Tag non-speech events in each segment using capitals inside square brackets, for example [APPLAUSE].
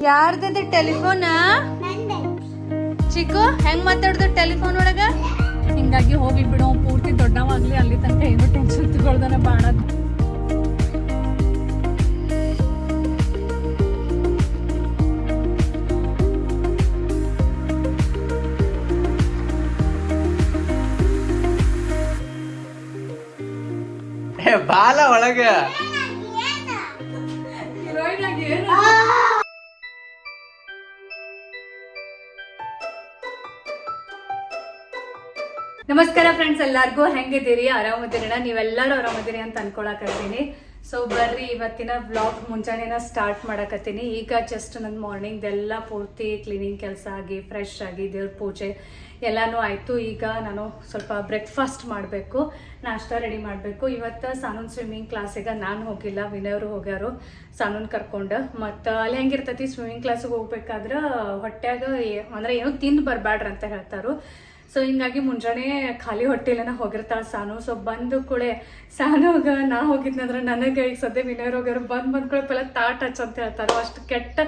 ಯಾರ್ದದ telephone ಚಿಕ್ಕು ಹೆಂಗ್ ಮಾತಾಡುದು telephone ಒಳಗ? ಹಿಂಗಾಗಿ ಹೋಗಿ ಬಿಡು ಪೂರ್ತಿ ದೊಡ್ಡವಾಗ್ಲಿ ಅಲ್ಲಿ ತನಕ ಏನು ಟೆನ್ಷನ್ ತಗೊಳ್ದಾನ ಏ ಬಾಲ ಒಳಗ. ನಮಸ್ಕಾರ ಫ್ರೆಂಡ್ಸ್ ಎಲ್ಲಾರ್ಗೂ ಹೆಂಗಿದ್ದೀರಿ ಆರಾಮದಿರಿನ? ನೀವೆಲ್ಲರೂ ಆರಾಮದಿರಿ ಅಂತ ಅನ್ಕೊಳಕತ್ತೀನಿ ಸೊ ಬರ್ರಿ, ಇವತ್ತಿನ ಬ್ಲಾಗ್ ಮುಂಜಾನೆನ ಸ್ಟಾರ್ಟ್ ಮಾಡಕತ್ತೀನಿ. ಈಗ ಜಸ್ಟ್ ನನ್ನ ಮಾರ್ನಿಂಗ್ ಎಲ್ಲ ಪೂರ್ತಿ ಕ್ಲೀನಿಂಗ್ ಕೆಲಸ ಆಗಿ ಫ್ರೆಶ್ ಆಗಿ, ದೇವ್ರ ಪೂಜೆ ಎಲ್ಲಾನು ಆಯಿತು. ಈಗ ನಾನು ಸ್ವಲ್ಪ ಬ್ರೇಕ್ಫಾಸ್ಟ್ ಮಾಡಬೇಕು, ನಾಷ್ಟ ರೆಡಿ ಮಾಡಬೇಕು. ಇವತ್ತು ಸಾನೂನ್ ಸ್ವಿಮ್ಮಿಂಗ್ ಕ್ಲಾಸಿಗೆ ನಾನು ಹೋಗಿಲ್ಲ ವಿನಯವರು ಹೋಗ್ಯಾರು. ಸಾನೂನ್ ಕರ್ಕೊಂಡು, ಮತ್ತು ಅಲ್ಲಿ ಹೆಂಗಿರ್ತೈತಿ ಸ್ವಿಮ್ಮಿಂಗ್ ಕ್ಲಾಸಿಗೆ ಹೋಗ್ಬೇಕಾದ್ರೆ ಹೊಟ್ಯಾಗ ಅಂದರೆ ಏನೋ ತಿಂದು ಬರಬೇಡ್ರಂತ ಹೇಳ್ತಾರು. ಸೊ ಹಿಂಗಾಗಿ ಮುಂಜಾನೆ ಖಾಲಿ ಹೊಟ್ಟೆಲೆನ ಹೋಗಿರ್ತಾಳೆ ಸಾನು. ಸೊ ಬಂದು ಕೂಡ ಸಾನುಗ ನಾ ಹೋಗಿದ್ನಂದ್ರೆ ನನಗೆ ಈಗ ಸದ್ಯ ವಿನಯರ್ ಹೋಗ್ಯಾರ ಬಂದು ಬಂದ್ ಕೂಳೆ ಪೆಲ್ಲ ತಾಟ್ ಹಚ್ಚ ಅಂತ ಹೇಳ್ತಾರೋ. ಅಷ್ಟು ಕೆಟ್ಟ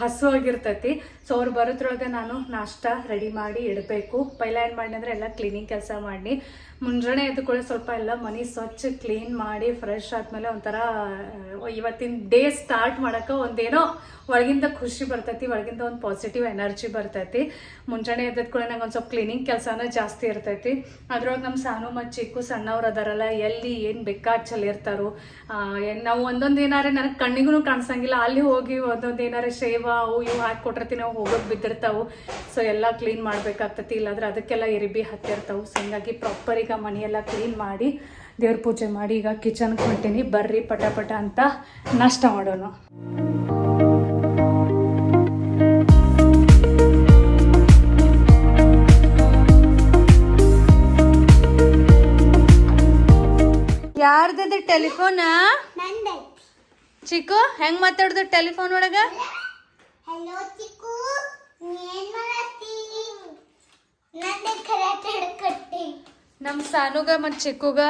ಹಸು ಆಗಿರ್ತೈತಿ ಸೊ ಅವ್ರು ಬರೋದ್ರೊಳಗೆ ನಾನು ನಾಷ್ಟ ರೆಡಿ ಮಾಡಿ ಇಡಬೇಕು. ಪೈಲ ಏನು ಮಾಡಿ ಅಂದರೆ ಎಲ್ಲ ಕ್ಲೀನಿಂಗ್ ಕೆಲಸ ಮಾಡಿ ಮುಂಜಾನೆ ಎದ್ದು ಕೂಡ ಸ್ವಲ್ಪ ಎಲ್ಲ ಮನೆ ಸ್ವಚ್ಛ ಕ್ಲೀನ್ ಮಾಡಿ ಫ್ರೆಶ್ ಆದಮೇಲೆ ಒಂಥರ ಇವತ್ತಿನ ಡೇ ಸ್ಟಾರ್ಟ್ ಮಾಡೋಕ್ಕೆ ಒಂದೇನೋ ಒಳಗಿಂದ ಖುಷಿ ಬರ್ತೈತಿ, ಒಳಗಿಂದ ಒಂದು ಪಾಸಿಟಿವ್ ಎನರ್ಜಿ ಬರ್ತೈತಿ. ಮುಂಜಾನೆ ಎದ್ದದ ಕೂಡ ನಂಗೆ ಒಂದು ಸ್ವಲ್ಪ ಕ್ಲೀನಿಂಗ್ ಕೆಲಸನ ಜಾಸ್ತಿ ಇರ್ತೈತಿ. ಅದ್ರೊಳಗೆ ನಮ್ಮ ಸಾನು ಮತ್ತು ಚಿಕ್ಕು ಸಣ್ಣವ್ರು ಅದಾರಲ್ಲ, ಎಲ್ಲಿ ಏನು ಬೇಕಾದ್ ಚಲಿರ್ತಾರೋ ಏನು ನಾವು ಒಂದೊಂದು ಏನಾರೇ ನನಗೆ ಕಣ್ಣಿಗೂ ಕಾಣಿಸಂಗಿಲ್ಲ. ಅಲ್ಲಿ ಹೋಗಿ ಒಂದೊಂದು ಏನಾರೇ ಶೇವ ಅವು ಇವು ಹಾಕಿ ಕೊಟ್ಟಿರ್ತೀನಿ ಅವು ಹೋಗೋದು ಬಿದ್ದಿರ್ತಾವೆ. ಸೊ ಎಲ್ಲ ಕ್ಲೀನ್ ಮಾಡಬೇಕಾಗ್ತತಿ. ಇಲ್ಲಾಂದ್ರೆ ಅದಕ್ಕೆಲ್ಲ ಎರಿಬಿ ಹತ್ತಿರ್ತಾವೆ. ಸೊ ಹಂಗಾಗಿ ಪ್ರಾಪರ್ ಈಗ ಮನೆಯೆಲ್ಲ ಕ್ಲೀನ್ ಮಾಡಿ ದೇವ್ರ ಪೂಜೆ ಮಾಡಿ ಈಗ ಕಿಚನ್ಗೆ ಹೊಂಟೀನಿ. ಬರ್ರಿ ಪಟ ಪಟ ಅಂತ ನಾಷ್ಟ ಮಾಡೋಣ ಯಾರ್ದದ ಟೆಲಿಫೋನ್ ಚಿಕ್ಕು ಹೆಂಗ್ ಮಾತಾಡುದು ಟೆಲಿಫೋನ್ ಒಳಗ? ಹಲೋ ಚಿಕ್ಕು ಏನ್ ಮಾಡತ್ತಿ? ನನ್ನ ಕರಾಟೆ ನಮ್ಮ ಸಾನುಗ ಮತ್ತು ಚಿಕ್ಕುಗ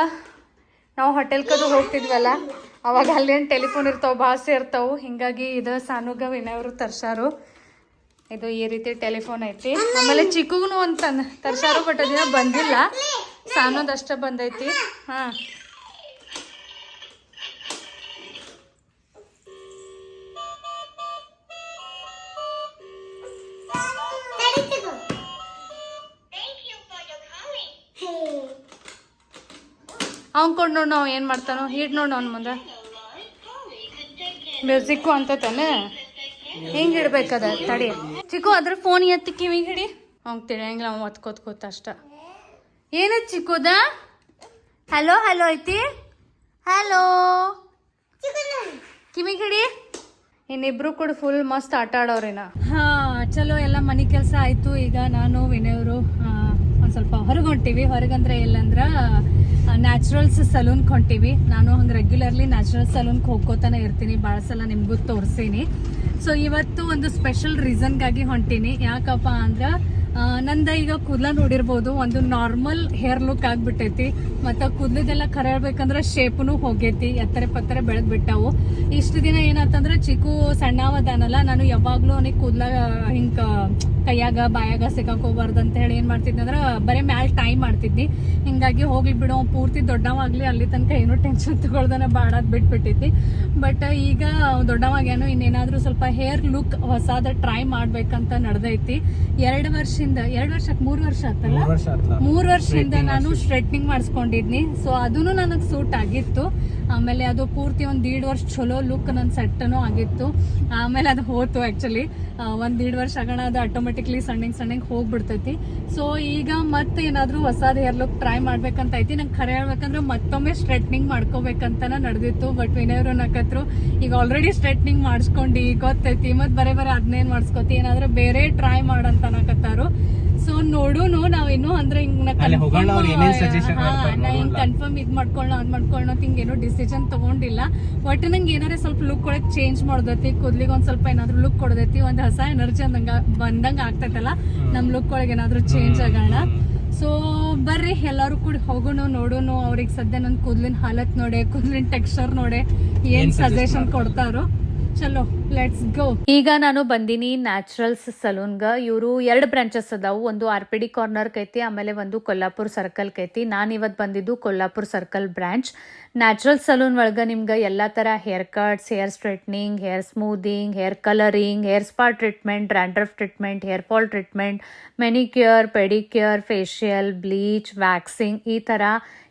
ನಾವು ಹೋಟೆಲ್ ಕದು ಹೋಗ್ತಿದ್ವಲ್ಲ ಅವಾಗ ಅಲ್ಲೇನು ಟೆಲಿಫೋನ್ ಇರ್ತಾವ ಭಾಷೆ ಇರ್ತಾವು. ಹಿಂಗಾಗಿ ಇದು ಸಾನುಗ ವಿನಯವರು ತರ್ಸಾರು. ಇದು ಈ ರೀತಿ ಟೆಲಿಫೋನ್ ಐತಿ. ಆಮೇಲೆ ಚಿಕ್ಕುಗೂ ಒಂದು ತನ್ ತರ್ಸಾರು ಬಟ್ ಅದಿನ ಬಂದಿಲ್ಲ. ಸಾನೋದಷ್ಟ ಬಂದೈತಿ. ಹಾಂ. ಕೊಂಡು ನೋಡ್ ನಾವು ಏನು ಮಾಡ್ತಾನೋ? ಹೀಟ್ ನೋಡ್ ಅವ್ನ ಮುಂದೆ. ಮ್ಯೂಸಿಕ್ಕು ಅಂತ ತಾನೆ? ಹಿಂಗೆ ಇಡ್ಬೇಕದ, ತಡಿ. ಚಿಕ್ಕು, ಅದ್ರ ಫೋನ್ ಎತ್ತಿ ಕಿವಿ ಹಿಡಿ. ಅವ್ನ್ ತಿಳಿಯಂಗಿಲ್ಲ, ಅವ್ನು ಒತ್ಕೋತ್ ಕೂತ ಅಷ್ಟ. ಏನೈತ್ ಚಿಕ್ಕುದ? ಹಲೋ ಹಲೋ ಐತಿ? ಹಲೋ ಕಿವಿ ಹಿಡಿ. ಇನ್ನಿಬ್ರು ಕೂಡ ಫುಲ್ ಮಸ್ತ್ ಆಟ ಆಡೋರೇನ ಹಾ, ಚಲೋ, ಎಲ್ಲ ಮನೆ ಕೆಲಸ ಆಯ್ತು. ಈಗ ನಾನು, ವಿನಯವರು ಒಂದು ಸ್ವಲ್ಪ ಹೊರಗೆ ಹೊಂಟೀವಿ. ಹೊರಗಂದ್ರೆ ಎಲ್ಲಂದ್ರ ನ್ಯಾಚುರಲ್ಸ್ ಸಲೂನ್ಗೆ ಹೊಂಟೀವಿ ನಾನು ಹಂಗೆ ರೆಗ್ಯುಲರ್ಲಿ ನ್ಯಾಚುರಲ್ ಸಲೂನ್ಗೆ ಹೋಗ್ಕೋತಾನೆ ಇರ್ತೀನಿ. ಭಾಳ ಸಲ ನಿಮಗೂ ತೋರಿಸೀನಿ. ಸೊ ಇವತ್ತು ಒಂದು ಸ್ಪೆಷಲ್ ರೀಸನ್ಗಾಗಿ ಹೊಂಟೀನಿ. ಯಾಕಪ್ಪ ಅಂದ್ರೆ ನಂದ ಈಗ ಕೂದಲ ನೋಡಿರ್ಬೋದು. ಒಂದು ನಾರ್ಮಲ್ ಹೇರ್ ಲುಕ್ ಆಗಿಬಿಟ್ಟೈತಿ. ಮತ್ತು ಕೂದಲದೆಲ್ಲ ಕರೆ ಹೇಳ್ಬೇಕಂದ್ರೆ ಶೇಪ್ನು ಹೋಗೈತಿ. ಎತ್ತರೆ ಪತ್ತರೆ ಬೆಳೆದು ಬಿಟ್ಟವು. ಇಷ್ಟು ದಿನ ಏನಂತಂದ್ರೆ, ಚಿಕ್ಕು ಸಣ್ಣವದಾನಲ್ಲ, ನಾನು ಯಾವಾಗಲೂ ಅವನಿಗೆ ಕೂದಲ, ಹಿಂಗ ಕೈಯಾಗ ಬಾಯಾಗ ಸಿಕ್ಕಾಕೋಬಾರ್ದು ಅಂತ ಹೇಳಿ ಏನ್ ಮಾಡ್ತಿದ್ನಿ ಅಂದ್ರೆ ಬರೀ ಮ್ಯಾಲ್ ಟೈ ಮಾಡ್ತಿದ್ನಿ. ಹಿಂಗಾಗಿ ಹೋಗ್ಲಿ ಬಿಡು ಪೂರ್ತಿ ದೊಡ್ಡವಾಗ್ಲಿ ಅಲ್ಲಿ ತನಕ ಏನೂ ಟೆನ್ಷನ್ ತಗೊಳ್ದನ ಬಾಡದ್ ಬಿಟ್ಬಿಟ್ಟಿದ್ದಿ ಬಟ್ ಈಗ ದೊಡ್ಡವಾಗೇನೋ ಇನ್ನೇನಾದರೂ ಸ್ವಲ್ಪ ಹೇರ್ ಲುಕ್ ಹೊಸಾದ ಟ್ರೈ ಮಾಡ್ಬೇಕಂತ ನಡ್ದೈತಿ. ಎರಡು ವರ್ಷದಿಂದ ಎರಡು ವರ್ಷಕ್ಕೆ ಮೂರು ವರ್ಷ ಆತಲ್ಲ? ಮೂರ್ ವರ್ಷದಿಂದ ನಾನು ಸ್ಟ್ರೆಟ್ನಿಂಗ್ ಮಾಡಿಸ್ಕೊಂಡಿದ್ನಿ. ಸೊ ಅದೂ ನನಗೆ ಸೂಟ್ ಆಗಿತ್ತು. ಆಮೇಲೆ ಅದು ಪೂರ್ತಿ ಒಂದು ದೀಡ್ ವರ್ಷ ಚಲೋ ಲುಕ್ ನನ್ನ ಸೆಟ್ಟನು ಆಗಿತ್ತು. ಆಮೇಲೆ ಅದು ಹೋತು ಆ್ಯಕ್ಚುಲಿ ಒಂದು ದೀಡ್ ವರ್ಷ ಆಗೋಣ ಅದು ಆಟೋಮೆಟಿಕ್ಲಿ ಸಣ್ಣಗೆ ಸಣ್ಣಗೆ ಹೋಗ್ಬಿಡ್ತೈತಿ. ಸೊ ಈಗ ಮತ್ತೆ ಏನಾದರೂ ಹೊಸದು ಹೇರ್ ಲುಕ್ ಟ್ರೈ ಮಾಡ್ಬೇಕಂತ ಐತಿ. ನಂಗೆ ಖರೆ ಹೇಳ್ಬೇಕಂದ್ರೆ ಮತ್ತೊಮ್ಮೆ ಸ್ಟ್ರೆಟ್ನಿಂಗ್ ಮಾಡ್ಕೋಬೇಕಂತನ ನಡೆದಿತ್ತು. ಬಟ್ ವಿನಯರು ನಕತ್ರು ಈಗ ಆಲ್ರೆಡಿ ಸ್ಟ್ರೆಟ್ನಿಂಗ್ ಮಾಡಿಸ್ಕೊಂಡು, ಗೊತ್ತೈತಿ. ಮತ್ತೆ ಬರೇ ಬರೇ ಅದನ್ನೇನು ಮಾಡಿಸ್ಕೊತಿ? ಏನಾದ್ರೂ ಬೇರೆ ಟ್ರೈ ಮಾಡಂತ ಅನ್ನಕತ್ತಾರು ಸೊ ನೋಡುನು ನಾವೇನು ಅಂದ್ರೆ ಹಿಂಗ್ ಕನ್ಫರ್ಮ್ ಇದ್ ಮಾಡ್ಕೊಳ್ಳೋ ಅದ್ ಮಾಡ್ಕೊಳ್ಳೋ ಹಿಂಗ್ ಏನೋ ಡಿಸಿಷನ್ ತಗೊಂಡಿಲ್ಲ. ಒಟ್ಟು ನಂಗೆ ಏನಾರ ಸ್ವಲ್ಪ ಲುಕ್ ಒಳಗೆ ಚೇಂಜ್ ಮಾಡ್ದೈತಿ ಕೂದ್ಲಿಗೆ ಒಂದ್ ಸ್ವಲ್ಪ ಏನಾದ್ರು ಲುಕ್ ಕೊಡದೈತಿ ಒಂದ್ ಹೊಸ ಎನರ್ಜಿ ಅಂದಂಗ ಬಂದಂಗ ಆಗ್ತೈತಲ್ಲ ನಮ್ ಲುಕ್ ಒಳಗೆ ಏನಾದ್ರು ಚೇಂಜ್ ಆಗೋಣ. ಸೊ ಬರ್ರಿ ಎಲ್ಲಾರು ಕೂಡ ಹೋಗೋಣ ನೋಡೋಣ ಅವ್ರಿಗೆ ಸದ್ಯ ನನ್ ಕೂದ್ಲಿನ ಹಾಲತ್ ನೋಡೆ ಕೂದ್ಲಿನ ಟೆಕ್ಸ್ಚರ್ ನೋಡೆ ಏನ್ ಏನ್ ಸಜೆಷನ್ ಕೊಡ್ತಾರೋ. ಚಲೋ ಗೋ ಈಗ ನಾನು ಬಂದಿನಿ ನ್ಯಾಚುರಲ್ಸ್ ಸಲೂನ್ಗ ಇವರು ಎರಡು ಬ್ರಾಂಚಸ್ ಅದಾವು. ಒಂದು ಆರ್ ಪಿ ಡಿ ಕಾರ್ನರ್ ಕೈತಿ, ಆಮೇಲೆ ಒಂದು ಕೊಲ್ಲಾಪುರ್ ಸರ್ಕಲ್ ಕೈತಿ. ನಾನು ಇವತ್ತು ಬಂದಿದ್ದು Kolhapur circle branch natural saloon ಒಳಗೆ ನಿಮ್ಗೆ ಎಲ್ಲ ಥರ hair cuts hair straightening hair smoothing hair colouring hair spa treatment dandruff treatment hair fall treatment manicure pedicure facial bleach waxing ಈ ಥರ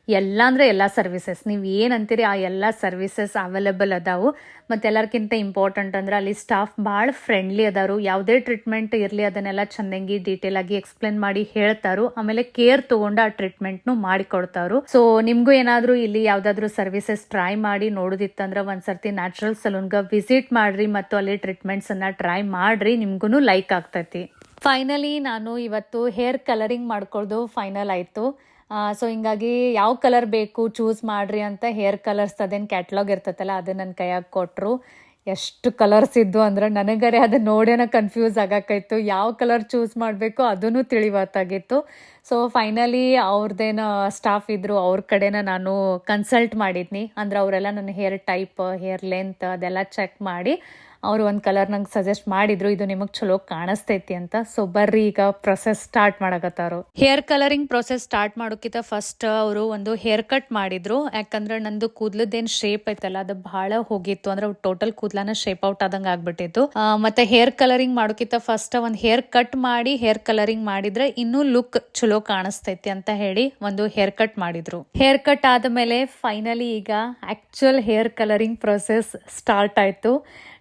ಎಲ್ಲ ಅಂದರೆ ಎಲ್ಲ ಸರ್ವಿಸಸ್ ನೀವು ಏನು ಅಂತೀರಿ, ಆ ಎಲ್ಲ ಸರ್ವಿಸಸ್ ಅವೈಲೇಬಲ್ ಅದಾವು. ಮತ್ತು ಎಲ್ಲರಿಗಿಂತ ಇಂಪಾರ್ಟೆಂಟ್ ಅಂದ್ರೆ ಅಲ್ಲಿ ಸ್ಟಾಫ್ ಭಾಳ ಫ್ರೆಂಡ್ಲಿ ಅದಾರು. ಯಾವುದೇ ಟ್ರೀಟ್ಮೆಂಟ್ ಇರಲಿ, ಅದನ್ನೆಲ್ಲ ಚಂದಂಗಿ ಡೀಟೇಲ್ ಆಗಿ ಎಕ್ಸ್ಪ್ಲೇನ್ ಮಾಡಿ ಹೇಳ್ತಾರು. ಆಮೇಲೆ ಕೇರ್ ತೊಗೊಂಡು ಆ ಟ್ರೀಟ್ಮೆಂಟ್ನು ಮಾಡಿಕೊಡ್ತಾರು. ಸೊ ನಿಮಗೂ ಏನಾದರೂ ಇಲ್ಲಿ ಯಾವುದಾದ್ರೂ ಸರ್ವಿಸಸ್ ಟ್ರೈ ಮಾಡಿ ನೋಡೋದಿತ್ತಂದ್ರೆ ಒಂದ್ಸರ್ತಿ ನ್ಯಾಚುರಲ್ ಸಲೂನ್ಗೆ ವಿಸಿಟ್ ಮಾಡ್ರಿ ಮತ್ತು ಅಲ್ಲಿ ಟ್ರೀಟ್ಮೆಂಟ್ಸನ್ನು ಟ್ರೈ ಮಾಡ್ರಿ ನಿಮ್ಗೂ ಲೈಕ್ ಆಗ್ತೈತಿ. ಫೈನಲಿ ನಾನು ಇವತ್ತು ಹೇರ್ ಕಲರಿಂಗ್ ಮಾಡ್ಕೊಳ್ದು ಫೈನಲ್ ಆಯಿತು. ಸೊ ಹಿಂಗಾಗಿ ಯಾವ ಕಲರ್ ಬೇಕು ಚೂಸ್ ಮಾಡ್ರಿ ಅಂತ ಹೇರ್ ಕಲರ್ಸ್ ಅದೇನು ಕ್ಯಾಟ್ಲಾಗ್ ಇರ್ತೈತಲ್ಲ ಅದು ನನ್ನ ಕೈಯಾಗ ಕೊಟ್ಟರು ಎಷ್ಟು ಕಲರ್ಸ್ ಇದ್ದು ಅಂದ್ರೆ ನನಗರೆ ಅದು ನೋಡೇನ ಕನ್ಫ್ಯೂಸ್ ಆಗಾಕೈತು. ಯಾವ ಕಲರ್ ಚೂಸ್ ಮಾಡಬೇಕು ಅದೂ ತಿಳಿವತ್ತಾಗಿತ್ತು. ಸೊ ಫೈನಲಿ ಅವ್ರದ್ದೇನು ಸ್ಟಾಫ್ ಇದ್ದರು ಅವ್ರ ಕಡೆನ ನಾನು ಕನ್ಸಲ್ಟ್ ಮಾಡಿದ್ನಿ. ಅಂದ್ರೆ ಅವರೆಲ್ಲ ನನ್ನ ಹೇರ್ ಟೈಪ್ ಹೇರ್ ಲೆಂತ್ ಅದೆಲ್ಲ ಚೆಕ್ ಮಾಡಿ ಅವರು ಒಂದು ಕಲರ್ ನಂಗೆ ಸಜೆಸ್ಟ್ ಮಾಡಿದ್ರು, ಇದು ನಿಮಗೆ ಚಲೋ ಕಾಣಿಸ್ತೈತಿ ಅಂತ. ಸೊ ಬರ್ರಿ, ಈಗ ಪ್ರೊಸೆಸ್ ಸ್ಟಾರ್ಟ್ ಮಾಡಕತ್ತಾರು ಹೇರ್ ಕಲರಿಂಗ್ ಪ್ರೊಸೆಸ್ ಸ್ಟಾರ್ಟ್ ಮಾಡೋಕ್ಕಿಂತ ಫಸ್ಟ್ ಅವರು ಒಂದು ಹೇರ್ ಕಟ್ ಮಾಡಿದ್ರು. ಯಾಕಂದ್ರೆ ನಂದು ಕೂದಲದ್ದೇನು ಶೇಪ್ ಐತಲ್ಲ, ಅದು ಬಹಳ ಹೋಗಿತ್ತು. ಅಂದ್ರೆ ಟೋಟಲ್ ಕೂದಲನ ಶೇಪ್ ಔಟ್ ಆದಂಗೆ ಆಗ್ಬಿಟ್ಟಿತ್ತು. ಮತ್ತೆ ಹೇರ್ ಕಲರಿಂಗ್ ಮಾಡೋಕ್ಕಿಂತ ಫಸ್ಟ್ ಒಂದು ಹೇರ್ ಕಟ್ ಮಾಡಿ ಹೇರ್ ಕಲರಿಂಗ್ ಮಾಡಿದ್ರೆ ಇನ್ನೂ ಲುಕ್ ಚಲೋ ಕಾಣಿಸ್ತೈತಿ ಅಂತ ಹೇಳಿ ಒಂದು ಹೇರ್ ಕಟ್ ಮಾಡಿದ್ರು. ಹೇರ್ ಕಟ್ ಆದಮೇಲೆ ಫೈನಲಿ ಈಗ actual hair colouring process start ಆಯ್ತು.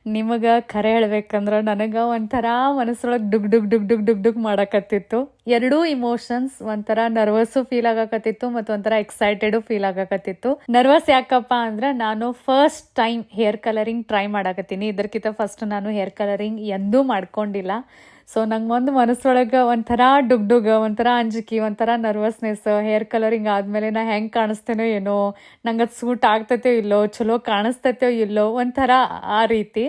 ನಿಮಗೆ ಖರೆ ಹೇಳ್ಬೇಕಂದ್ರೆ ನನಗೆ ಒಂಥರ ಮನಸ್ಸೊಳಗೆ ಡುಗ್ ಡುಗ್ ಡುಗ್ ಡುಗ್ ಡುಗ್ ಡುಗ್ ಮಾಡಕತ್ತಿತ್ತು. ಎರಡೂ ಇಮೋಷನ್ಸ್ ಒಂಥರ ನರ್ವಸ್ಸು ಫೀಲ್ ಆಗಕತ್ತಿತ್ತು ಮತ್ತು ಒಂಥರ ಎಕ್ಸೈಟೆಡು ಫೀಲ್ ಆಗಕತ್ತಿತ್ತು. ನರ್ವಸ್ ಯಾಕಪ್ಪ ಅಂದ್ರೆ ನಾನು first time hair colouring try ಮಾಡಕತ್ತೀನಿ. ಇದಕ್ಕಿಂತ ಫಸ್ಟ್ ನಾನು ಹೇರ್ ಕಲರಿಂಗ್ ಎಂದೂ ಮಾಡ್ಕೊಂಡಿಲ್ಲ. ಸೊ ನಂಗೆ ಒಂದು ಮನಸ್ಸೊಳಗೆ ಒಂಥರ ಡುಗ್ ಡುಗ್ ಒಂಥರ ಅಂಜಿಕೆ, ಒಂಥರ ನರ್ವಸ್ನೆಸ್ ಹೇರ್ ಕಲರಿಂಗ್ ಆದಮೇಲೆ ನಾ ಹೆಂಗೆ ಕಾಣಿಸ್ತೇನೋ ಏನೋ, ನಂಗೆ ಅದು ಸೂಟ್ ಆಗ್ತೈತೋ ಇಲ್ಲೋ, ಚಲೋ ಕಾಣಿಸ್ತೈತೋ ಇಲ್ಲೋ, ಒಂಥರ ಆ ರೀತಿ.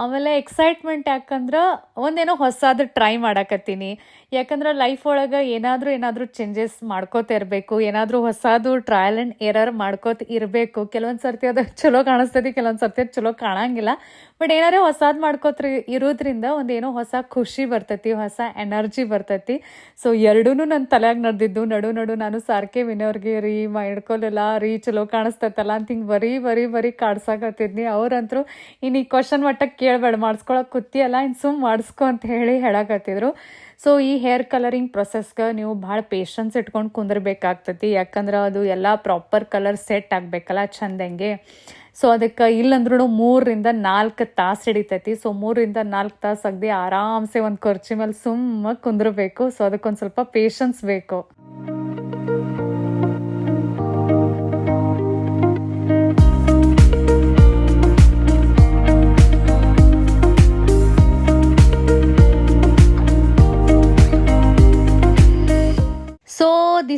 ಆಮೇಲೆ ಎಕ್ಸೈಟ್ಮೆಂಟ್ ಯಾಕಂದ್ರೆ ಒಂದೇನೋ ಹೊಸದು ಟ್ರೈ ಮಾಡಕತ್ತೀನಿ. ಯಾಕಂದ್ರೆ ಲೈಫ್ ಒಳಗೆ ಏನಾದರೂ ಏನಾದರೂ ಚೇಂಜಸ್ ಮಾಡ್ಕೋತಾ ಇರಬೇಕು, ಏನಾದರೂ ಹೊಸದು ಟ್ರಯಲ್ ಆ್ಯಂಡ್ ಎರರ್ ಮಾಡ್ಕೋತ ಇರಬೇಕು. ಕೆಲವೊಂದು ಸರ್ತಿ ಅದು ಚಲೋ ಕಾಣಿಸ್ತೈತಿ, ಕೆಲವೊಂದು ಸರ್ತಿ ಅದು ಚಲೋ ಕಾಣಂಗಿಲ್ಲ. ಬಟ್ ಏನಾದ್ರೂ ಹೊಸದು ಮಾಡ್ಕೋತ್ರಿ ಇರೋದ್ರಿಂದ ಒಂದೇನೋ ಹೊಸ ಖುಷಿ ಬರ್ತೈತಿ, ಹೊಸ ಎನರ್ಜಿ ಬರ್ತೈತಿ. ಸೊ ಎರಡೂ ನನ್ನ ತಲೆಯಾಗ ನಡೆದಿದ್ದು, ನಡು ನಡು ನಾನು ಸಾರ್ಕೆ ವಿನೋರ್ಗೆ ರೀ ಮಾಡ್ಕೊಲಿಲ್ಲ ರೀ, ಚಲೋ ಕಾಣಿಸ್ತೈತಲ್ಲ ಅಂತ ಹಿಂಗೆ ಬರೀ ಬರೀ ಬರೀ ಕಾಡ್ಸಾಕತ್ತಿದ್ನಿ. ಅವ್ರಂತರೂ ಇನ್ನು ಈ ಕ್ವಶನ್ ಮಟ್ಟಕ್ಕೆ ಕೇಳಬೇಡ ಮಾಡಿಸ್ಕೊಳಕ್ಕೆ ಕುತ್ತಿಯಲ್ಲ ಇನ್ನು ಸುಮ್ ಮಾಡಿಸ್ಕೊ ಅಂತ ಹೇಳಿ ಹೇಳಕತ್ತಿದ್ರು. ಸೊ ಈ ಹೇರ್ ಕಲರಿಂಗ್ ಪ್ರೊಸೆಸ್ಗೆ ನೀವು ಭಾಳ ಪೇಷನ್ಸ್ ಇಟ್ಕೊಂಡು ಕುಂದಿರ್ಬೇಕಾಗ್ತೈತಿ. ಯಾಕಂದ್ರೆ ಅದು ಎಲ್ಲ ಪ್ರಾಪರ್ ಕಲರ್ ಸೆಟ್ ಆಗಬೇಕಲ್ಲ ಚಂದಂಗೆ ಸೊ ಅದಕ್ಕೆ ಇಲ್ಲಂದ್ರೂ ಮೂರರಿಂದ ನಾಲ್ಕು ತಾಸು ಹಿಡಿತೈತಿ. ಸೊ ಮೂರರಿಂದ ನಾಲ್ಕು ತಾಸು ಅಗದಿ ಆರಾಮ್ಸೆ ಒಂದು ಖರ್ಚಿ ಮೇಲೆ ಸುಮ್ಮ ಕುಂದಿರ್ಬೇಕು. ಸೊ ಅದಕ್ಕೊಂದು ಸ್ವಲ್ಪ ಪೇಷನ್ಸ್ ಬೇಕು.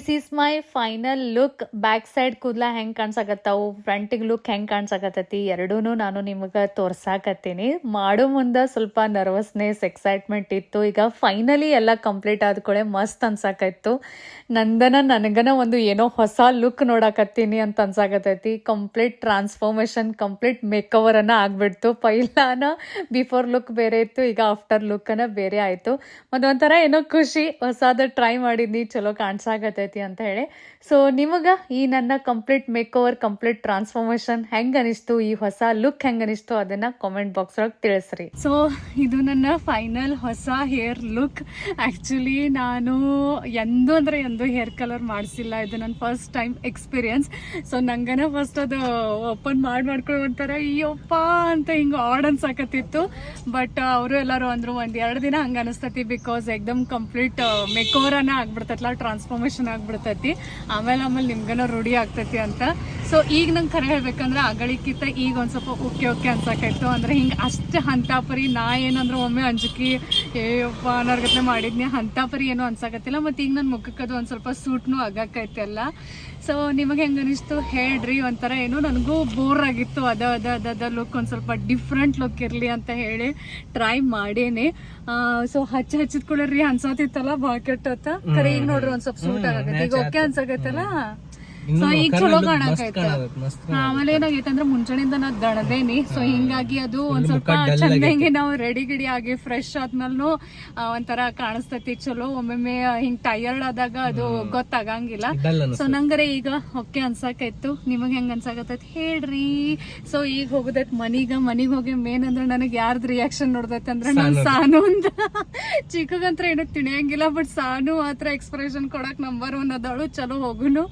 This is my final look back side ಕೂದಲ ಹೆಂಗೆ ಕಾಣ್ಸಕತ್ತಾವು ಫ್ರಂಟಿಗೆ ಲುಕ್ ಹೆಂಗೆ ಕಾಣ್ಸಕತ್ತೈತಿ? ಎರಡೂ ನಾನು ನಿಮಗೆ ತೋರ್ಸಾಕತ್ತೀನಿ. ಮಾಡೋ ಮುಂದೆ ಸ್ವಲ್ಪ ನರ್ವಸ್ನೆಸ್ ಎಕ್ಸೈಟ್ಮೆಂಟ್ ಇತ್ತು. ಈಗ ಫೈನಲಿ ಎಲ್ಲ ಕಂಪ್ಲೀಟ್ ಆದ್ಕೊಳ್ಳೆ ಮಸ್ತ್ ಅನ್ಸಾಕತ್ತು. ನಂದನ ನನಗನ ಒಂದು ಏನೋ ಹೊಸ ಲುಕ್ ನೋಡಕತ್ತೀನಿ ಅಂತ ಅನ್ಸಾಕತ್ತೈತಿ. ಕಂಪ್ಲೀಟ್ ಟ್ರಾನ್ಸ್ಫಾರ್ಮೇಶನ್ ಕಂಪ್ಲೀಟ್ ಮೇಕ್ಓವರ್ ಅನ್ನ ಆಗ್ಬಿಡ್ತು. ಪೈಲಾನ ಬಿಫೋರ್ ಲುಕ್ ಬೇರೆ ಇತ್ತು, ಈಗ ಆಫ್ಟರ್ ಲುಕ್ ಅನ್ನ ಬೇರೆ ಆಯಿತು. ಮತ್ತು ಏನೋ ಖುಷಿ, ಹೊಸದು ಟ್ರೈ ಮಾಡಿದ್ನಿ, ಚಲೋ ಕಾಣ್ಸಾಕತ್ತೈತಿ. ಅಂತ ಹೇಳಿ. ಸೊ ನಿಮಗೆ ಈ ನನ್ನ complete make over complete transformation ಹೆಂಗೆ ಅನಿಸ್ತು ಈ ಹೊಸ ಲುಕ್ ಹೆಂಗೆ ಅನಿಸ್ತು ಅದನ್ನ ಕಾಮೆಂಟ್ ಬಾಕ್ಸ್ ಒಳಗೆ ತಿಳಿಸ್ರಿ. ಸೊ ಇದು ನನ್ನ ಫೈನಲ್ ಹೊಸ ಹೇರ್ ಲುಕ್ ಆ್ಯಕ್ಚುಲಿ ನಾನು ಎಂದೂ ಅಂದರೆ ಎಂದೂ ಹೇರ್ ಕಲರ್ ಮಾಡಿಸಿಲ್ಲ. ಇದು ನನ್ನ ಫಸ್ಟ್ ಟೈಮ್ ಎಕ್ಸ್ಪೀರಿಯನ್ಸ್ ಸೊ ನಂಗನ ಫಸ್ಟ್ ಅದು ಓಪನ್ ಮಾಡಿ ಮಾಡ್ಕೊಳ್ಳೋ ಒಂಥರ ಅಯ್ಯಪ್ಪ ಅಂತ ಹಿಂಗೆ ಆರ್ಡನ್ಸ್ ಅನ್ಸಾಕತ್ತಿತ್ತು ಬಟ್ ಅವರು ಎಲ್ಲರೂ ಅಂದರು, ಒಂದು ಎರಡು ದಿನ ಹಂಗೆ ಅನಿಸ್ತತಿ ಬಿಕಾಸ್ ಎಕ್ದಮ್ ಕಂಪ್ಲೀಟ್ ಮೇಕೋವರನ್ನ ಆಗ್ಬಿಡ್ತೈತಲ್ಲ ಟ್ರಾನ್ಸ್ಫಾರ್ಮೇಶನ್ ಆಗ್ಬಿಡ್ತೈತಿ. ಆಮೇಲೆ ಆಮೇಲೆ ನಿಮ್ಗನ ರೂಢಿ ಆಗ್ತೈತಿ ಅಂತ. ಸೊ ಈಗ ನಂಗೆ ಕರೆ ಹೇಳ್ಬೇಕಂದ್ರೆ ಅಗಳಿಕ್ಕಿಂತ ಈಗ ಒಂದು ಸ್ವಲ್ಪ ಓಕೆ ಓಕೆ ಅನ್ಸಕೈತು ಅಂದ್ರೆ ಹಿಂಗೆ ಅಷ್ಟು ಹಂತಾಪರಿ ನಾ ಏನಂದ್ರೆ ಒಮ್ಮೆ ಅಂಜಿಕೆ ಏಯಪ್ಪ ಅನ್ನೋರ್ಗತ್ನೆ ಮಾಡಿದ್ನಿ ಹಂತಾಪರಿ ಏನೋ ಅನ್ಸಕತ್ತಿಲ್ಲ. ಮತ್ತು ಈಗ ನನ್ನ ಮುಖಕ್ಕದು ಒಂದು ಸ್ವಲ್ಪ ಸೂಟ್ನು ಆಗಕ್ಕೈತೆಲ್ಲ ಸೊ ನಿಮಗೆ ಹೆಂಗೆ ಅನಿಸ್ತು? ಹೇಳ್ರಿ. ಒಂಥರ ಏನು ನನಗೂ ಬೋರ್ ಆಗಿತ್ತು. ಅದ ಅದ ಅದ ಅದ ಲುಕ್ ಒಂದು ಸ್ವಲ್ಪ ಡಿಫ್ರೆಂಟ್ ಲುಕ್ ಇರಲಿ ಅಂತ ಹೇಳಿ ಟ್ರೈ ಮಾಡೇನಿ. ಸೊ ಹಚ್ಚ ರೀ ಅನ್ಸತ್ತಿತ್ತಲ್ಲ ಬಾಕೆಟ್ ಅಂತ ಕರೆ ಈಗ ನೋಡ್ರಿ ಒಂದು ಸ್ವಲ್ಪ ಸೂಟ್ ಆಗತ್ತೆ ಈಗ ಓಕೆ ಅನ್ಸಕತ್ತಲ್ಲ ಸೊ ಈಗ ಚಲೋ ಕಾಣಕೈತೆ ಆಮೇಲೆ ಏನಾಗೈತೆ ಅಂದ್ರೆ ಮುಂಚೆನಿಂದ ನಾ ದಣದೇನಿ. ಸೊ ಹಿಂಗಾಗಿ ಅದು ಒಂದ್ ಸ್ವಲ್ಪ ಚಂದಂಗೆ ನಾವು ರೆಡಿ ಗಿಡಿ ಆಗಿ ಫ್ರೆಶ್ ಆದ್ಮೇಲೂ ಒಂಥರ ಕಾಣಿಸ್ತೈತಿ. ಚಲೋ ಒಮ್ಮೆಮ್ಮೆ ಹಿಂಗ್ ಟಯರ್ಡ್ ಆದಾಗ ಅದು ಗೊತ್ತಾಗಂಗಿಲ್ಲ. ಸೊ ನಂಗರೆ ಈಗ ಓಕೆ ಅನ್ಸಾಕೈತು. ನಿಮಗ್ ಹೆಂಗ್ ಅನ್ಸಾಕತ್ತೈತಿ? ಹೇಳ್ರಿ. ಸೊ ಈಗ ಹೋಗುದೈತ್ ಮನಿಗ. ಮನಿಗ್ ಹೋಗಿ ಮೇನ್ ಅಂದ್ರೆ ನನಗೆ ಯಾರ್ದ್ ರಿಯಾಕ್ಷನ್ ನೋಡ್ದೈತೆ ಅಂದ್ರೆ ನನ್ ಸಾನು ಅಂತ. ಚಿಕ್ಕಗಂತ್ರ ಏನೋ ತಿಳಿಯಂಗಿಲ್ಲ ಬಟ್ ಸಾನು ಮಾತ್ರ ಎಕ್ಸ್ಪ್ರೆಷನ್ ಕೊಡಕ್ ನಂಬರ್ ಒನ್ ಅದಾಳು. ಚಲೋ ಹೋಗುನು.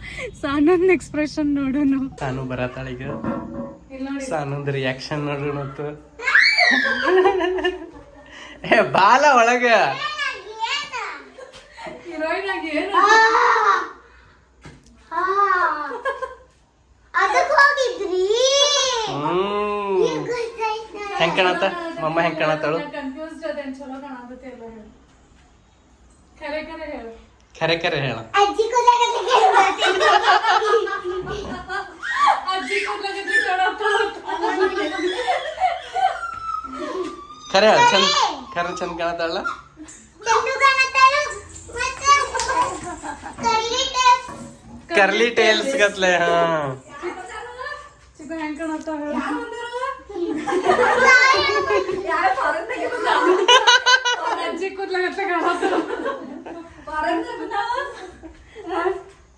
ಸಾನನ್ ಎಕ್ಸ್ಪ್ರೆಷನ್ ನೋಡುನು. ಸಾನು ಬರತ್ತಾಳ ಈಗ. ಸಾನಂದ್ ರಿಯಾಕ್ಷನ್ ನೋಡೋಣ ಮತ್ತು. ಏ ಬಾಲ ಒಳಗ. ಹೆಂಗ್ ಕಾಣತ್ತ ಮಮ್ಮ ಹೆಂಗ್ ಕಾಣತ್ತಾಳು ಕನ್ಫ್ಯೂಸ್ಡ್ ಅದೇನ್ ಚಲೋ ಕಾಣತೈತಿ ಎಲ್ಲ ಹೇಳು ಕರೆ ಖರೆ ಹೇಳು. ಖರೆ ಖರೆ ಹೇಳ ಅಜ್ಜಿ ಕೂದಲಾಗತ್ತೆ ಗೊತ್ತಿಲ್ಲ. ಅಜ್ಜಿ ಕೂದ್ಲಾಗತ್ತಿ ಕಾಣತ್ತ ಖರೆ ಹೇಳ ಚಂದ ಖರೆ ಚಂದ ಕಾಣತ್ತಾಳ ಚಂದು ಕಾಣತ್ತಾಳು ಮತ್ತೆ ಕರ್ಲಿ ಟೇಪ್ ಕರ್ಲಿ ಟೇಲ್ಸ್ ಗತ್ಲೆ ಹಾ ಚಿಕ್ಕ ಹೆಂಗ್ ಕಾಣತ್ತ ಹೇಳು ಅಜ್ಜಿ ಕೂದ್ಲಾಗತ್ತ ಕಾಣತ್ತ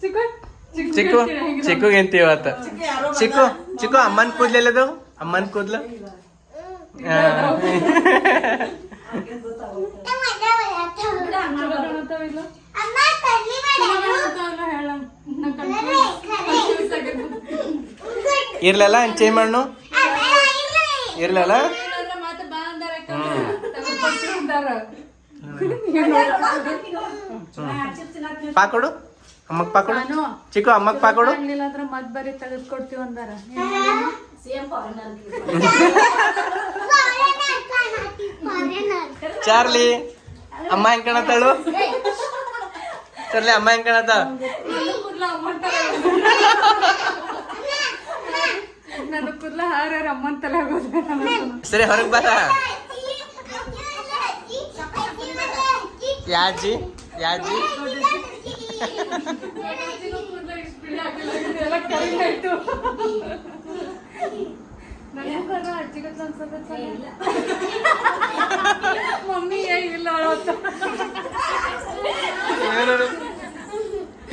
ಚಿಕ್ಕ ಚಿಕ್ಕು ಚಿಕ್ಕುಗೆ ಎಂತ ಇವತ್ತ. ಚಿಕ್ಕು ಚಿಕ್ಕು ಅಮ್ಮನ್ ಕೂದ್ಲೆಲ್ಲದು ಅಮ್ಮನ್ ಕೂದ್ಲು. ಇರ್ಲಲ್ಲ ಚೇಂಜ್ ಮಾಡು ಇರ್ಲಲ್ಲ? ಪಾಕೊಡು. ಅಮ್ಮಕ್ ಪಾಕೊಡು. ಚಿಕ್ಕ ಅಮ್ಮಕ್ ಪಾಕೊಡು. ಅಂದ್ರೆ ಮತ್ ಬರೀ ತೆಗೆದು ಕೊಡ್ತೀವಿ ಅಂದಾರ Foreigner ಕಾಣತ್ತಿ, foreigner. ಚಾರ್ಲಿ ಅಮ್ಮ ಹೆಂಗ್ ಕಾಣತ್ತಾಳು? ಚಾರ್ಲಿ ಅಮ್ಮ ಹೆಂಗ್ ಕಾಣತ್ತ ನನ್ನ ಕೂದ್ಲ ಹಾರ ಅಮ್ಮನ್ ತಲೆ ಸರಿ ಹೊರಗ್ ಬರ. ಯಾಜಿ ಯಾಜಿ. ಮಮ್ಮಿ ಇಲ್ಲ ಅಳವತ್ತ ಇವ್ ನೋಡು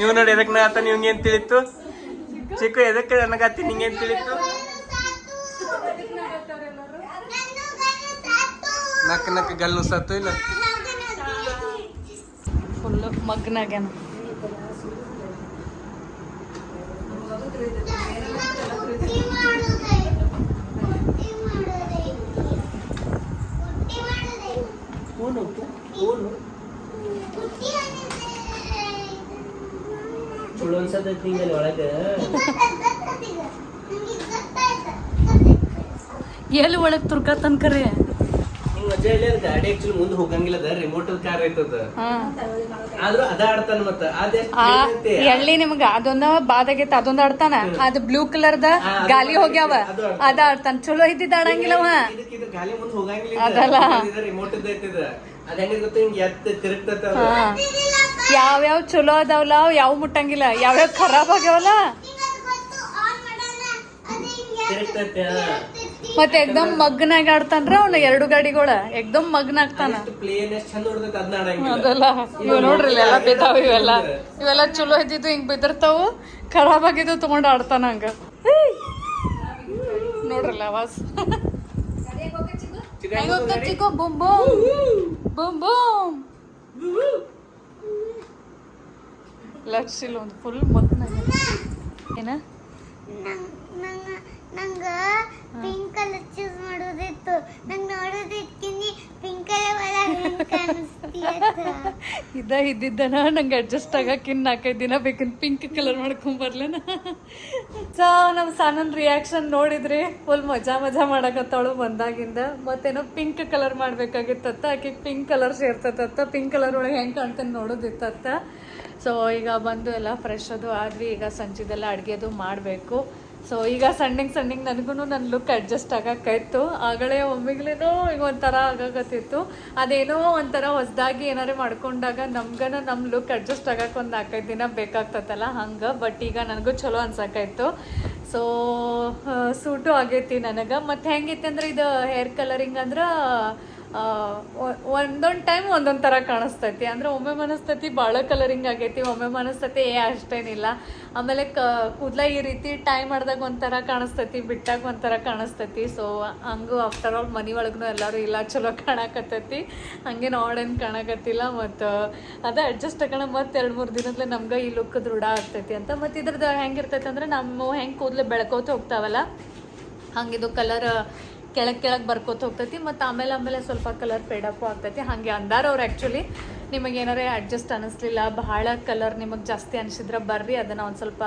ಇವ್ ನೋಡಿ ಎದಕ್ ನಾ ಆತ ನಿಮ್ಗೆ ಏನ್ ತಿಳಿತು? ಚಿಕ್ಕು ಎದಕ್ಕೆ ನನಗತ್ತಿ ನಿಂಗೆ ಏನ್ ತಿಳಿತು? ನಕ್ ನಕ್ ಗಲ್ಲು ಸತ್ತು ಇಲ್ಲ? ಫುಲ್ ಮಗ್ನಾಗ್ಯಾನ. ಚಲೋ ಅನ್ಸತೈತಿ ನಿಂಗೆ ಒಳಗ ಎಲ್ಲಿ ಒಳಗ್ ತುರ್ಕತ್ತನ್ ಕರೆ ಹಿಂಗ್ ಮಜಾ ಇಲ್ಲ ಗಾಡಿ ಆಕ್ಚುಲಿ ಮುಂದೆ ಹೋಗಂಗಿಲ್ಲ ಅದ ರಿಮೋಟ್ ಕಾರ್ ಐತದ ಆದ್ರೂ ಅದ ಆಡ್ತಾನ ಮತ್ತ. ಅದೇ? ಎಳ್ಳಿ ನಿಮ್ಗ ಅದೊಂದ ಬಾದಾಗೈತ ಅದೊಂದ್ ಆಡ್ತಾನ. ಅದ್ ಬ್ಲೂ ಕಲರ್ ದ ಗಾಲಿ ಹೋಗ್ಯಾವ. ಅದು ಆಡ್ತಾನ. ಚಲೋ ಇದ್ದಿದ್ದ ಆಡಂಗಿಲ್ಲವ ಗಾಲಿ ಮುಂದೆ ಹೋಗಂಗಿಲ್ಲ ಅದಲ್ಲ. ರಿಮೋಟ್ ಐತಿದ ಅದ ಹೆಂಗ ಗೊತ್ತ ಹಿಂಗ ಎತ್ತ ತಿರುಗ್ತತ ಯಾವ್ಯಾವ ಚಲೋ ಅದಾವಲ್ಲ ಅವ್ ಯಾವ ಮುಟ್ಟಂಗಿಲ್ಲ. ಯಾವ್ಯಾವ ಖರಾಬ್ ಆಗ್ಯಾವಲ್ಲ. ತಿರುಗ್ತೈತೆ ಮತ್ತೆ ಎಕ್ದಮ್ ಮಗ್ನಾಗ ಆಡ್ತಾನ್ರ ಅವ್ನ ಎರಡು ಗಾಡಿಗಳ. ಎಕ್ದಮ್ ಮಗ್ನ ಆಗ್ತಾನ ಅದಲ್ಲ ಇವ ನೋಡ್ರಿ ಎಲ್ಲ ಬಿದ್ದಾವ ಇವೆಲ್ಲ. ಇವೆಲ್ಲ ಚಲೋ ಇದ್ದಿದ್ದು ಹಿಂಗ್ ಬಿದ್ದಿರ್ತಾವು. ಖರಾಬ್ ಆಗಿದ್ದು ತಗೊಂಡ್ ಆಡ್ತಾನ ಹಂಗ. ನೋಡ್ರಲ್ಲ ಆವಾಜ್ ಚಿಕ್ಕು ಬೂಮ್ ಬೂಮ್. Boom boom. ಲಕ್ಷಿಲ್ ಒಂದು ಫುಲ್ ಮಗ್ನ ಏನ? ನಂಗ ಪಿಂಕ್ ಕಲರ್ ಚೂಸ್ ಮಾಡೋದಿತ್ತು. ನಂಗೆ ನೋಡೋದಿಕ್ಕಿನಿ ಪಿಂಕ್ ಕಲರ್ ಇದ ಇದ್ದಿದ್ದನ ನಂಗೆ ಅಡ್ಜಸ್ಟ್ ಆಗಕ್ಕೆ ನಾಲ್ಕೈದು ದಿನ ಬೇಕಂತ ಪಿಂಕ್ ಕಲರ್ ಮಾಡ್ಕೊಂಬರ್ಲೇನ ಸೊ [LAUGHS] ನಮ್ಮ ಸಾನನ್ ರಿಯಾಕ್ಷನ್ ನೋಡಿದ್ರಿ ಫುಲ್ ಮಜಾ ಮಜಾ ಮಾಡಕತ್ತಾಳು ಬಂದಾಗಿಂದ. ಮತ್ತೇನೋ ಪಿಂಕ್ ಕಲರ್ ಮಾಡ್ಬೇಕಾಗಿತ್ತತ್ತ. ಆಕೆ ಪಿಂಕ್ ಕಲರ್ ಸೇರ್ತತ್ತ ಪಿಂಕ್ ಕಲರ್ ಒಳಗೆ ಹೆಂಗೆ ಕಾಣ್ತಾನೆ ನೋಡೋದಿತ್ತತ್ತ. ಸೊ ಈಗ ಬಂದು ಎಲ್ಲ ಫ್ರೆಶ್ ಅದು ಆದ್ವಿ. ಈಗ ಸಂಜೆದೆಲ್ಲ ಅಡುಗೆದು ಮಾಡಬೇಕು. ಸೊ ಈಗ ಸಣ್ಣಗೆ ಸಣ್ಣಗೆ ನನಗೂ ನನ್ನ ಲುಕ್ ಅಡ್ಜಸ್ಟ್ ಆಗಕ್ಕಾಯ್ತು ಆಗಲೇ ಒಮ್ಮಿಗ್ಲೇನೋ ಈಗ ಒಂಥರ ಆಗಾಗತ್ತಿತ್ತು ಅದೇನೋ ಒಂಥರ ಹೊಸದಾಗಿ ಏನಾರು ಮಾಡ್ಕೊಂಡಾಗ ನಮ್ಗನ ನಮ್ಮ ಲುಕ್ ಅಡ್ಜಸ್ಟ್ ಆಗಕ್ಕೆ ಒಂದು ನಾಲ್ಕೈದು ದಿನ ಬೇಕಾಗ್ತತ್ತಲ್ಲ ಹಂಗೆ ಬಟ್ ಈಗ ನನಗೂ ಚಲೋ ಅನ್ಸಕ್ಕಾಯ್ತು ಸೊ ಸೂಟು ಆಗೈತಿ ನನಗೆ. ಮತ್ತು ಹೆಂಗೈತಿ ಅಂದ್ರೆ ಇದು ಹೇರ್ ಕಲರಿಂಗ್ ಅಂದ್ರೆ ಒಂದೊಂದು ಟೈಮ್ ಒಂದೊಂದು ಥರ ಕಾಣಿಸ್ತೈತಿ. ಅಂದ್ರೆ ಒಮ್ಮೆ ಮನಸ್ತೈತಿ ಭಾಳ ಕಲರಿಂಗ್ ಆಗೈತಿ, ಒಮ್ಮೆ ಮನಸ್ತೈತಿ ಏ, ಅಷ್ಟೇನಿಲ್ಲ. ಆಮೇಲೆ ಕ, ಕೂದಲ ಈ ರೀತಿ ಟೈಮ್ ಮಾಡಿದಾಗ ಒಂಥರ ಕಾಣಿಸ್ತೈತಿ, ಬಿಟ್ಟಾಗ ಒಂಥರ ಕಾಣಿಸ್ತೈತಿ. ಸೊ ಹಂಗೂ ಆಫ್ಟರ್ ಆಲ್ ಮನೆ ಒಳಗೂ ಎಲ್ಲರೂ, ಇಲ್ಲ, ಚಲೋ ಕಾಣಕತ್ತೈತಿ. ಹಂಗೆ ನೋಡೇನು ಕಾಣಕತ್ತಿಲ್ಲ. ಮತ್ತು, ಅದೇ ಅಡ್ಜಸ್ಟ್ ಆಗೋಣ, ಮತ್ತೆ ಎರಡು ಮೂರು ದಿನದಲ್ಲೇ ನಮ್ಗೆ ಈ ಲುಕ್ ದೃಢ ಆಗ್ತೈತಿ ಅಂತ. ಮತ್ತು ಇದ್ರದ್ದು ಹೆಂಗಿರ್ತೈತೆ ಅಂದ್ರೆ ನಮ್ಮ ಹೆಂಗೆ ಕೂದಲು ಬೆಳ್ಕೋತ ಹೋಗ್ತಾವಲ್ಲ, ಹಂಗಿದು ಕಲರ್ ಕೆಳಗೆ ಕೆಳಗೆ ಬರ್ಕೋತ ಹೋಗ್ತೈತಿ, ಮತ್ತು ಆಮೇಲೆ ಆಮೇಲೆ ಸ್ವಲ್ಪ ಕಲರ್ ಫೇಡಪ್ಪು ಆಗ್ತೈತಿ. ಹಾಗೆ ಅಂದಾರ ಅವ್ರು ಆ್ಯಕ್ಚುಲಿ ನಿಮಗೆ ಏನಾರೇ ಅಡ್ಜಸ್ಟ್ ಅನ್ನಿಸ್ಲಿಲ್ಲ ಬಹಳ ಕಲರ್ ನಿಮಗೆ ಜಾಸ್ತಿ ಅನಿಸಿದ್ರೆ ಬರ್ರಿ, ಅದನ್ನು ಒಂದು ಸ್ವಲ್ಪ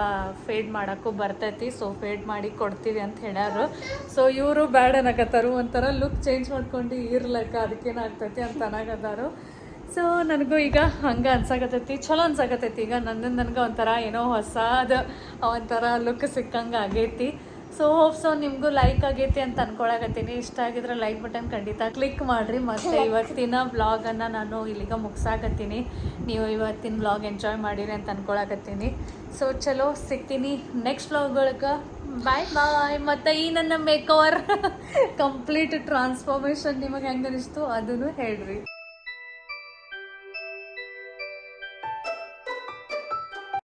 ಫೇಡ್ ಮಾಡೋಕ್ಕೂ ಬರ್ತೈತಿ. ಸೊ ಫೇಡ್ ಮಾಡಿ ಕೊಡ್ತೀವಿ ಅಂತ ಹೇಳ್ಯಾರು. ಸೊ ಇವರು ಬ್ಯಾಡ್ ಅನ್ನಕತ್ತಾರು ಒಂಥರ ಲುಕ್ ಚೇಂಜ್ ಮಾಡ್ಕೊಂಡು ಇರ್ಲಕ್ಕ ಅದಕ್ಕೇನಾಗ್ತೈತಿ ಅಂತ ಅನ್ನಕತ್ತಾರು ಸೊ ನನಗೂ ಈಗ ಹಂಗೆ ಅನ್ಸಾಕತ್ತೈತಿ ಚಲೋ ಅನ್ಸಾಕತ್ತೈತಿ. ಈಗ ನನ್ನ ನನಗೆ ಒಂಥರ ಏನೋ ಹೊಸದ ಒಂಥರ ಲುಕ್ ಸಿಕ್ಕಂಗೆ ಆಗೈತಿ. ಸೊ ಹೋಪ್ ಸೊ ನಿಮಗೂ ಲೈಕ್ ಆಗೈತಿ ಅಂತ ಅನ್ಕೊಳಕತ್ತೀನಿ. ಇಷ್ಟ ಆಗಿದ್ರೆ ಲೈಕ್ ಬಟನ್ ಖಂಡಿತ ಕ್ಲಿಕ್ ಮಾಡಿರಿ. ಮತ್ತು ಇವತ್ತಿನ ವ್ಲಾಗನ್ನು ನಾನು ಇಲ್ಲಿಗ ಮುಗಿಸಾಕತ್ತೀನಿ. ನೀವು ಇವತ್ತಿನ ಬ್ಲಾಗ್ ಎಂಜಾಯ್ ಮಾಡಿರಿ ಅಂತ ಅನ್ಕೊಳಕತ್ತೀನಿ. ಸೊ ಚಲೋ ಸಿಗ್ತೀನಿ ನೆಕ್ಸ್ಟ್ ವ್ಲಾಗ್ಗಳಿಗೆ ಬಾಯ್ ಬಾಯ್ ಮತ್ತು ಈ ನನ್ನ ಮೇಕವರ್ ಕಂಪ್ಲೀಟ್ ಟ್ರಾನ್ಸ್ಫಾರ್ಮೇಷನ್ ನಿಮಗೆ ಹೆಂಗೆ ಅನಿಸ್ತು ಅದನ್ನು ಹೇಳ್ರಿ.